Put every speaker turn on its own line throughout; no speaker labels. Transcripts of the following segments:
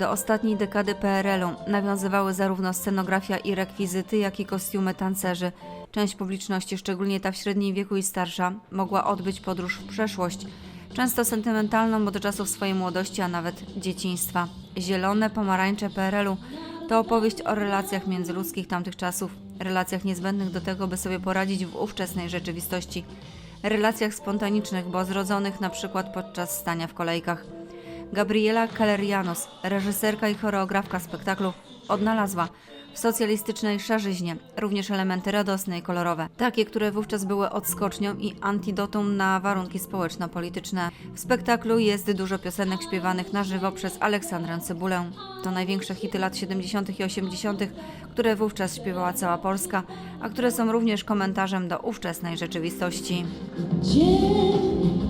do ostatniej dekady PRL-u nawiązywały zarówno scenografia i rekwizyty, jak i kostiumy tancerzy. Część publiczności, szczególnie ta w średnim wieku i starsza, mogła odbyć podróż w przeszłość, często sentymentalną, bo do czasów swojej młodości, a nawet dzieciństwa. Zielone pomarańcze PRL-u to opowieść o relacjach międzyludzkich tamtych czasów, relacjach niezbędnych do tego, by sobie poradzić w ówczesnej rzeczywistości, relacjach spontanicznych, bo zrodzonych na przykład podczas stania w kolejkach. Gabriela Calerianos, reżyserka i choreografka spektaklu, odnalazła w socjalistycznej szarzyźnie również elementy radosne i kolorowe, takie, które wówczas były odskocznią i antidotum na warunki społeczno-polityczne. W spektaklu jest dużo piosenek śpiewanych na żywo przez Aleksandrę Cybulę. To największe hity lat 70. i 80., które wówczas śpiewała cała Polska, a które są również komentarzem do ówczesnej rzeczywistości.
Dzień,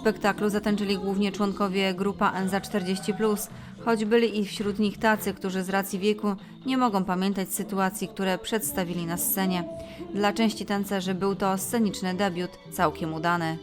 spektaklu zatańczyli głównie członkowie grupa NZ40+, choć byli i wśród nich tacy, którzy z racji wieku nie mogą pamiętać sytuacji, które przedstawili na scenie. Dla części tancerzy był to sceniczny debiut, całkiem udany.